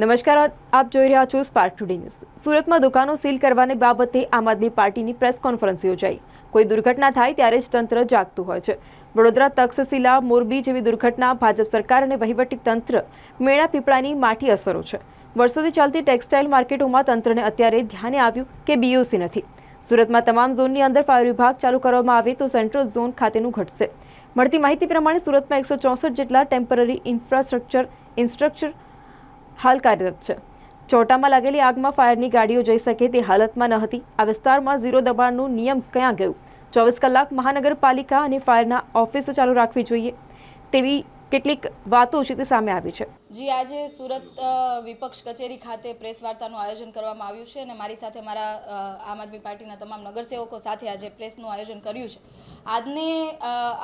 નમસ્કાર, આપ જોઈ રહ્યા છો સ્પાર્ક ટુડે ન્યૂઝ સુરતમાં દુકાનો સીલ કરવાની બાબતે આમ આદમી પાર્ટીની પ્રેસ કોન્ફરન્સ યોજાઈ. કોઈ દુર્ઘટના થાય ત્યારે જ તંત્ર જાગતું હોય છે. વડોદરા તક્ષશિલા, મોરબી જેવી દુર્ઘટના ભાજપ સરકાર અને વહીવટી તંત્ર મેળા પીપળાની માઠી અસરો છે. વર્ષોથી ચાલતી ટેક્સટાઇલ માર્કેટોમાં તંત્રને અત્યારે ધ્યાને આવ્યું કે બીઓસી નથી. સુરતમાં તમામ ઝોનની અંદર ફાયર વિભાગ ચાલુ કરવામાં આવે તો સેન્ટ્રલ ઝોન ખાતેનું ઘટશે. મળતી માહિતી પ્રમાણે સુરતમાં એકસો ચોસઠ જેટલા ટેમ્પરરી ઇન્ફ્રાસ્ટ્રક્ચર, ઇન્સ્ટ્રક્ચર હાલ કાર્યરત છે. ચોટામાં લાગેલી આગમાં ફાયરની ગાડીઓ જઈ શકે તે હાલતમાં ન હતી. આ વિસ્તારમાં ઝીરો દબાણનું નિયમ ક્યાં ગયું? ચોવીસ કલાક મહાનગરપાલિકા અને ફાયરના ઓફિસો ચાલુ રાખવી જોઈએ. તેવી કેટલીક વાતો છે સામે આવી છે. જી, આજે સુરત વિપક્ષ કચેરી ખાતે પ્રેસ વાર્તાનું આયોજન કરવામાં આવ્યું છે અને મારી સાથે મારા આમ આદમી પાર્ટીના તમામ નગરસેવકો સાથે આજે પ્રેસનું આયોજન કર્યું છે. આજની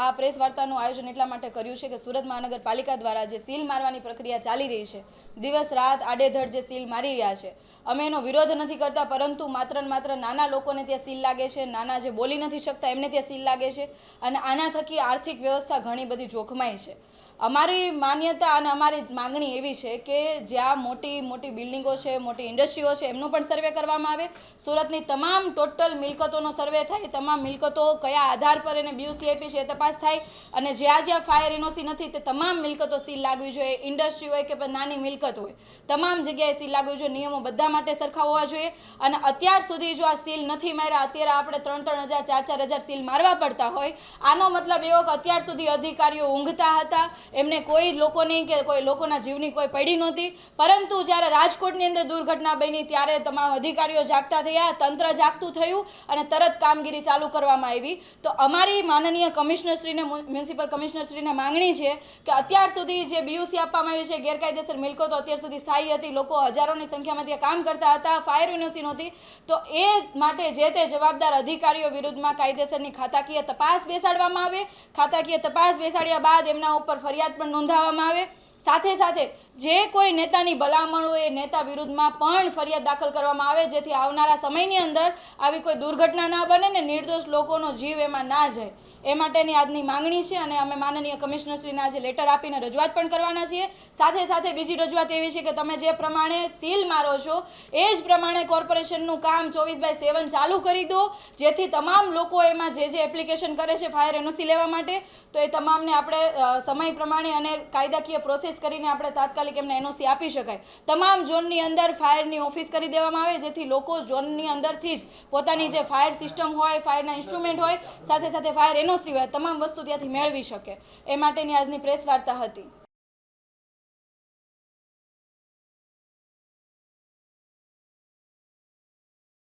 આ પ્રેસ વાર્તાનું આયોજન એટલા માટે કર્યું છે કે સુરત મહાનગરપાલિકા દ્વારા જે સીલ મારવાની પ્રક્રિયા ચાલી રહી છે, દિવસ રાત આડેધડ જે સીલ મારી રહ્યા છે, અમે એનો વિરોધ નથી કરતા, પરંતુ માત્ર ને માત્ર નાના લોકોને ત્યાં સીલ લાગે છે, નાના જે બોલી નથી શકતા એમને ત્યાં સીલ લાગે છે અને આના થકી આર્થિક વ્યવસ્થા ઘણી બધી જોખમાય છે. અમારી માન્યતા અને અમારી માંગણી એવી છે કે જ્યાં મોટી મોટી બિલ્ડિંગો છે, મોટી ઇન્ડસ્ટ્રીઓ છે, એમનો પણ સર્વે કરવામાં આવે. સુરતની તમામ ટોટલ મિલકતોનો સર્વે થાય, તમામ મિલકતો કયા આધાર પર એને બીયુસી આપી છે એ તપાસ થાય અને જ્યાં જ્યાં ફાયર એનઓસી નથી તે તમામ મિલકતો સીલ લાગવી જોઈએ. ઇન્ડસ્ટ્રી હોય કે નાની મિલકત હોય, તમામ જગ્યાએ સીલ લાગવી જોઈએ. નિયમો બધા માટે સરખા હોવા જોઈએ અને અત્યાર સુધી જો આ સીલ નથી માર્યા, અત્યારે આપણે ત્રણ ત્રણ હજાર, ચાર ચાર હજાર સીલ મારવા પડતા હોય. આનો મતલબ એવો કે અત્યાર સુધી અધિકારીઓ ઊંઘતા હતા એમને કોઈ લોકોની કે કોઈ લોકોના જીવની કોઈ પડી નહોતી. પરંતુ જ્યારે રાજકોટની અંદર દુર્ઘટના બની ત્યારે તમામ અધિકારીઓ જાગતા થયા, તંત્ર જાગતું થયું અને તરત કામગીરી ચાલુ કરવામાં આવી. તો અમારી માનનીય કમિશનરશ્રીને, મ્યુનિસિપલ કમિશનરશ્રીને માંગણી છે કે અત્યાર સુધી જે બીયુસી આપવામાં આવી છે, ગેરકાયદેસર મિલકતો અત્યાર સુધી સ્થાયી હતી. લોકો હજારોની સંખ્યામાં ત્યાં કામ કરતા હતા, ફાયર યુનિવર્સિટી નહોતી. તો એ માટે જે તે જવાબદાર અધિકારીઓ વિરુદ્ધમાં કાયદેસરની ખાતાકીય તપાસ બેસાડવામાં આવે. ખાતાકીય તપાસ બેસાડ્યા બાદ એમના ઉપર ફરિયાદ પણ નોંધાવવામાં આવે. સાથે સાથે જે કોઈ નેતાની ભલામણ હોય એ નેતા વિરુદ્ધમાં પણ ફરિયાદ દાખલ કરવામાં આવે, જેથી આવનારા સમયની અંદર આવી કોઈ દુર્ઘટના ના બને ને નિર્દોષ લોકોનો જીવ એમાં ના જાય. એ માટેની આજની માંગણી છે અને અમે માનનીય કમિશનરશ્રીને આજે લેટર આપીને રજૂઆત પણ કરવાના છીએ. સાથે સાથે બીજી રજૂઆત એવી છે કે તમે જે પ્રમાણે સીલ મારો છો, એ જ પ્રમાણે કોર્પોરેશનનું કામ ચોવીસ બાય સેવન ચાલુ કરી દો. જેથી તમામ લોકો એમાં જે જે એપ્લિકેશન કરે છે ફાયર એનઓસી લેવા માટે, તો એ તમામને આપણે સમય પ્રમાણે અને કાયદાકીય પ્રોસેસ કરીને આપણે તાત્કાલિક એમને એનઓસી આપી શકાય. તમામ ઝોનની અંદર ફાયરની ઓફિસ કરી દેવામાં આવે, જેથી લોકો ઝોનની અંદરથી જ પોતાની જે ફાયર સિસ્ટમ હોય ફાયરના ઇન્સ્ટ્રુમેન્ટ હોય, સાથે સાથે ફાયર હોય તમામ વસ્તુ ત્યાંથી મેળવી શકે. એ માટેની આજની પ્રેસ વાર્તા હતી.